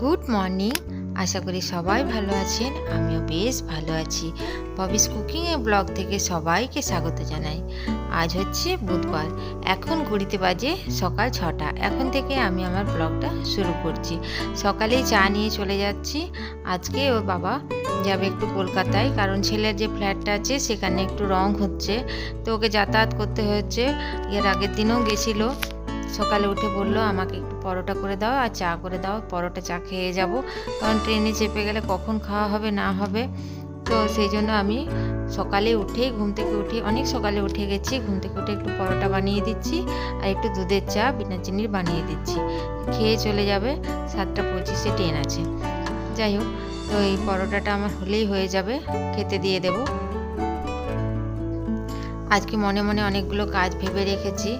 Good morning আশা করি সবাই ভালো আছেন। আমিও বেশ ভালো আছি। ববিস কুকিং এ ব্লগ থেকে সবাইকে স্বাগত জানাই। আজ হচ্ছে বুধবার। এখন ঘড়িতে বাজে সকাল ছটা। এখন থেকে আমি আমার ব্লগটা শুরু করছি। সকালেই চা নিয়ে চলে যাচ্ছি। আজকে ওর বাবা যাবে একটু কলকাতায়। কারণ ছেলের যে ফ্ল্যাটটা আছে, সেখানে একটু রং হচ্ছে। তো ওকে যাতায়াত করতে হচ্ছে। এর আগের দিনও গেছিল। সকালে উঠে বলল, আমাকে একটু পরোটা করে দাও আর চা করে দাও, পরোটা চা খেয়ে যাব। কারণ ট্রেনে চেপে গেলে কখন খাওয়া হবে, না হবে। তো সেই জন্য আমি সকালে উঠেই ঘুম থেকে উঠে, অনেক সকালে উঠে গেছি। ঘুম থেকে উঠে একটু পরোটা বানিয়ে দিচ্ছি আর একটু দুধের চা, বিনা চিনির বানিয়ে দিচ্ছি। খেয়ে চলে যাবে, সাতটা পঁচিশে ট্রেন আছে। যাই হোক, তো এই পরোটাটা আমার হলেই হয়ে যাবে, খেতে দিয়ে দেবো। আজকে মনে মনে অনেকগুলো কাজ ভেবে রেখেছি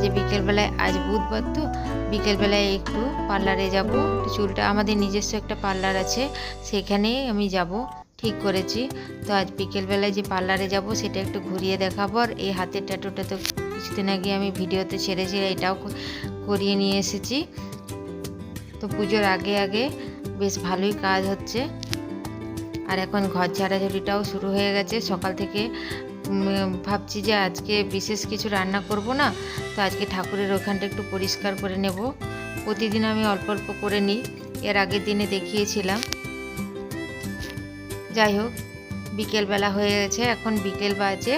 যে বিকেলবেলায় আজ বুধবার তো, বিকেলবেলায় একটু পার্লারে যাব। চুলটা আমাদের নিজস্ব একটা পার্লার আছে, সেখানে আমি যাব। ঠিক করেছি। তো আজ বিকেলবেলায় যে পার্লারে যাব, সেটা একটু ঘুরিয়ে দেখাবো। আর এই হাতের ট্যাটুটা তো কিছুদিন আগে আমি ভিডিওতে ছেড়েছি এটাও করিয়ে নিয়ে এসেছি। তো পুজোর আগে আগে বেশ ভালোই কাজ হচ্ছে। আর এখন ঘর ঝাড়াঝাড়িটাও শুরু হয়ে গেছে। সকাল থেকে ভাবছি যে আজকে বিশেষ কিছু রান্না করব না, তো আজকে ঠাকুরের ওখানটা একটু পরিষ্কার করে নেব। প্রতিদিন আমি অল্প অল্প করে নিই, এর আগের দিনে দেখিয়েছিলাম। যাই হোক, বিকেলবেলা হয়ে গেছে এখন বিকেল বাজে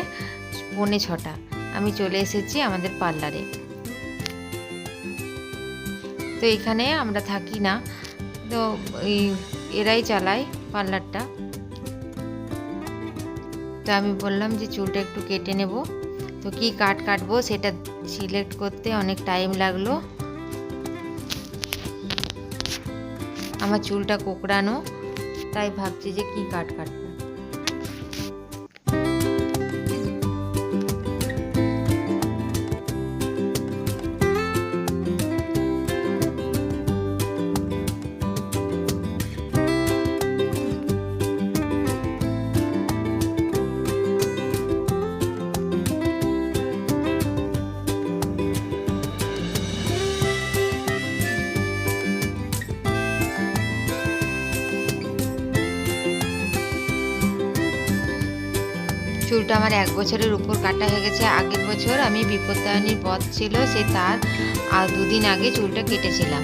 পৌনে ছটা। আমি চলে এসেছি আমাদের পার্লারে। তো এখানে আমরা থাকি না, তো এরাই চালায় পার্লারটা। তো আমি বললাম যে চুলটা একটু কেটে নেব। তো কি কাট কাটবো সেটা সিলেক্ট করতে অনেক টাইম লাগল। আমার চুলটা কোকড়ানো, তাই ভাবছি যে কি কাট কাটবো। চুলটা আমার এক বছরের উপর কাটা হয়ে গেছে। আগের বছর আমি বিপত্তায়নীর পথ ছিল, সে তার দুদিন আগে চুলটা কেটেছিলাম।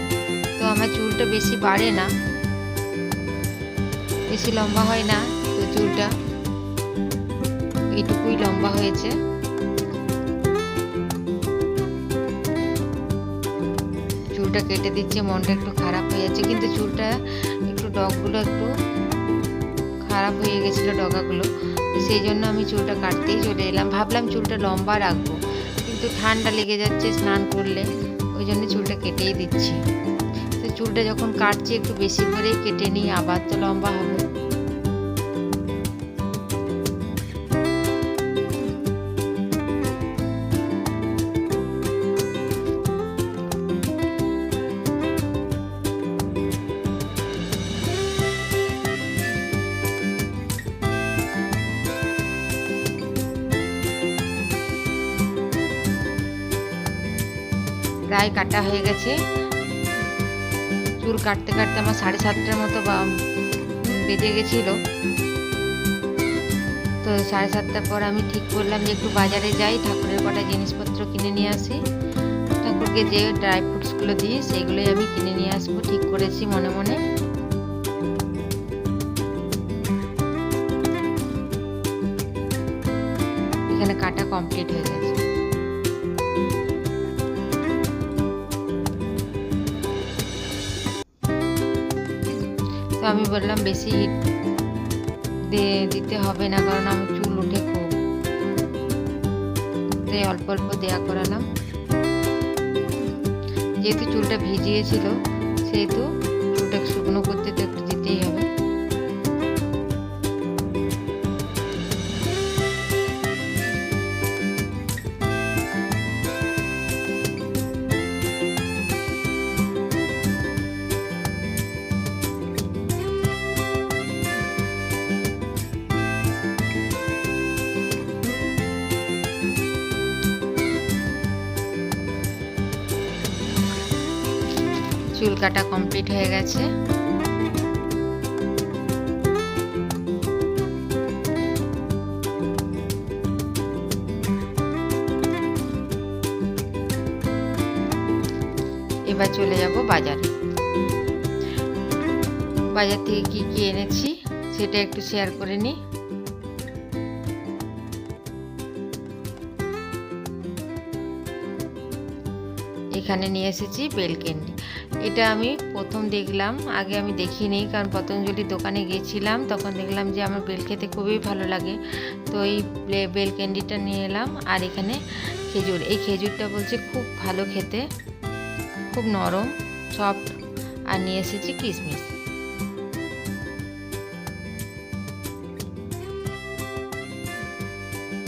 তো আমার চুলটা বেশি বাড়ে না, বেশি লম্বা হয় না, তো চুলটা এইটুকুই লম্বা হয়েছে। চুলটা কেটে দিচ্ছে, মনটা একটু খারাপ হয়ে যাচ্ছে, কিন্তু চুলটা একটু, ডগগুলো একটু খারাপ হয়ে গেছিল ডগাগুলো, তো সেই জন্য আমি চুলটা কাটতেই চলে এলাম। ভাবলাম চুলটা লম্বা রাখব, কিন্তু ঠান্ডা লেগে যাচ্ছে স্নান করলে, ওই জন্য চুলটা কেটেই দিচ্ছি। তো চুলটা যখন কাটছি, একটু বেশি করেই কেটে নিই, আবার তো লম্বা হবে। প্রায় কাটা হয়ে গেছে। চুল কাটতে কাটতে আমার সাড়ে সাতটার মতো বেজে গেছিল। তো সাড়ে সাতটার পর আমি ঠিক করলাম যে একটু বাজারে যাই, ঠাকুরের কটা জিনিসপত্র কিনে নিয়ে আসি। ঠাকুরকে যে ড্রাই ফ্রুটসগুলো দিই সেইগুলোই আমি কিনে নিয়ে আসব, ঠিক করেছি মনে মনে। এখানে কাটা কমপ্লিট হয়ে গেছে। তো আমি বললাম বেশি হিট দিতে হবে না, কারণ আমি চুল উঠে খুব। তাই অল্প অল্প দেয়া করালাম। যেহেতু চুলটা ভিজিয়েছিল, সেহেতু চুলটা শুকনো করতে চুল কাটা কমপ্লিট হয়ে গেছে। এবার চলে যাব বাজারে। বাজার থেকে কি কি এনেছি সেটা একটু শেয়ার করে নিই। এখানে নিয়ে এসেছি বেলকেন্ডি এটা আমি প্রথম দেখলাম, আগে আমি দেখিনি কারণ পতঞ্জলির দোকানে গেছিলাম তখন দেখলাম যে আমার বেল খেতে খুবই ভালো লাগে। তো এই বেল ক্যান্ডিটা নিয়ে এলাম আর এখানে খেজুর। এই খেজুরটা বলছে খুব ভালো খেতে, খুব নরম সফট আর নিয়ে এসেছি কিশমিশ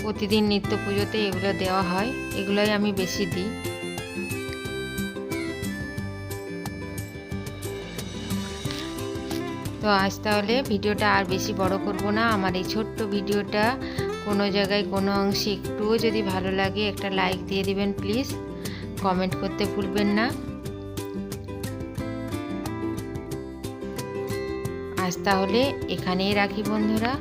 প্রতিদিন নিত্য পুজোতে এগুলো দেওয়া হয়, এগুলোই আমি বেশি দিই। তো আজ তাহলে ভিডিওটা আর বেশি বড় করব না। আমার এই ছোট্ট ভিডিওটা কোনো জায়গায়, কোনো অংশে একটুও যদি ভালো লাগে, একটা লাইক দিয়ে দিবেন প্লিজ। কমেন্ট করতে ভুলবেন না। আজ তাহলে এখানেই রাখি বন্ধুরা।